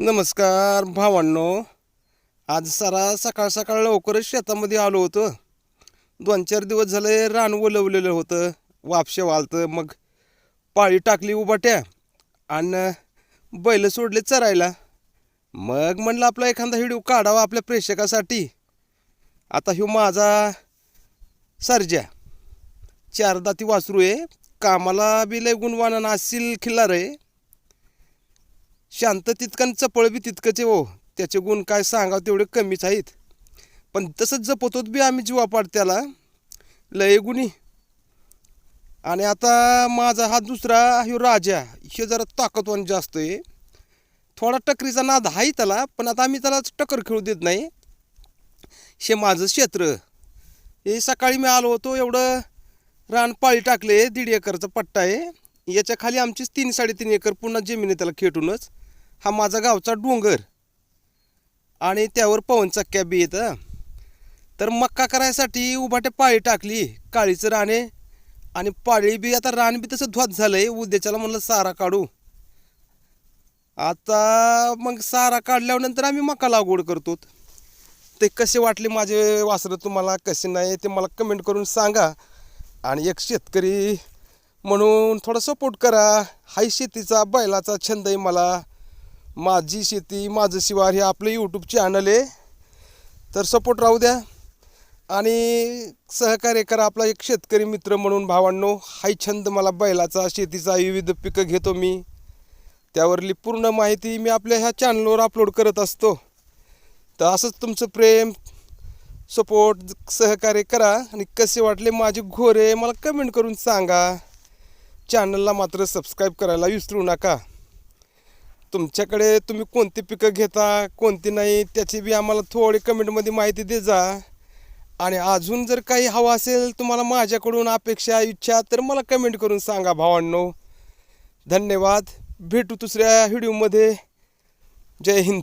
नमस्कार भावांनो. आज सारा सकाळ सकाळ लवकरच शेतामध्ये आलो होतो. दोन चार दिवस झाले रान ओलवलेलं होतं. वापशे वालतं मग पाळी टाकली उभाट्या आणि बैल सोडले चरायला. मग म्हणलं आपला एखादा व्हिडिओ काढावा आपल्या प्रेक्षकासाठी. आता ह्यो माझा सर्जा. चार दाती वासरू आहे. कामाला बी लय गुणवाना असतील खिल्लार आहे. शांत तितकं आणि चपळ बी तितकंच आहे हो. त्याचे गुण काय सांगावं तेवढे कमीच आहेत. पण तसंच जपतोत बी आम्ही जीवापाड त्याला. लय गुणी. आणि आता माझा हा दुसरा ह्यो राजा हे जरा ताकदवान जास्त आहे. थोडा टकरीचा नाद आहे त्याला पण आता आम्ही त्याला टक्कर खेळू देत नाही. हे माझं क्षेत्र. हे सकाळी मी आलो होतो एवढं रान पाळी टाकले दीड एकरचा पट्टा आहे. याच्या खाली आमचीच तीन साडेतीन एकर पुन्हा जमीन आहे त्याला खेटूनच. हा माझा गावचा डोंगर. आणि त्यावर पवनचक्क्या बी येतं. तर मक्का करायसाठी उभाटे पाळी टाकली काळीचं राणे आणि पाळी बी आता रान बी तसं ध्वत झालं आहे उद्याच्याला म्हणलं सारा काढू. आता मग सारा काढल्यानंतर आम्ही मका लागवड करतो ते कसे वाटले माझे वासरं तुम्हाला कसे नाही ते मला कमेंट करून सांगा. आणि एक शेतकरी म्हणून थोडा सपोर्ट करा. हाही शेतीचा बैलाचा छंद आहे मला माझी शेती माझं शिवार हे आपलं यूट्यूब चॅनल आहे. तर सपोर्ट राहू द्या. आणि सहकार्य करा आपला एक शेतकरी मित्र म्हणून भावांनो. हाय छंद मला बैलाचा शेतीचा विविध पिकं घेतो मी. त्यावरली पूर्ण माहिती मी आपल्या ह्या चॅनलवर अपलोड करत असतो. तर असंच तुमचं प्रेम सपोर्ट सहकार्य करा. आणि कसे वाटले माझे घोरे मला कमेंट करून सांगा. चॅनलला मात्र सबस्क्राईब करायला विसरू नका. तुमच्याकडे तुम्ही कोणती पिकं घेता कोणती नाही त्याची बी आम्हाला थोडी कमेंटमध्ये माहिती दे जा आणि अजून जर काही हवं असेल तुम्हाला माझ्याकडून अपेक्षा इच्छा तर मला कमेंट करून सांगा भावांनो. धन्यवाद. भेटू दुसऱ्या व्हिडिओमध्ये. जय हिंद.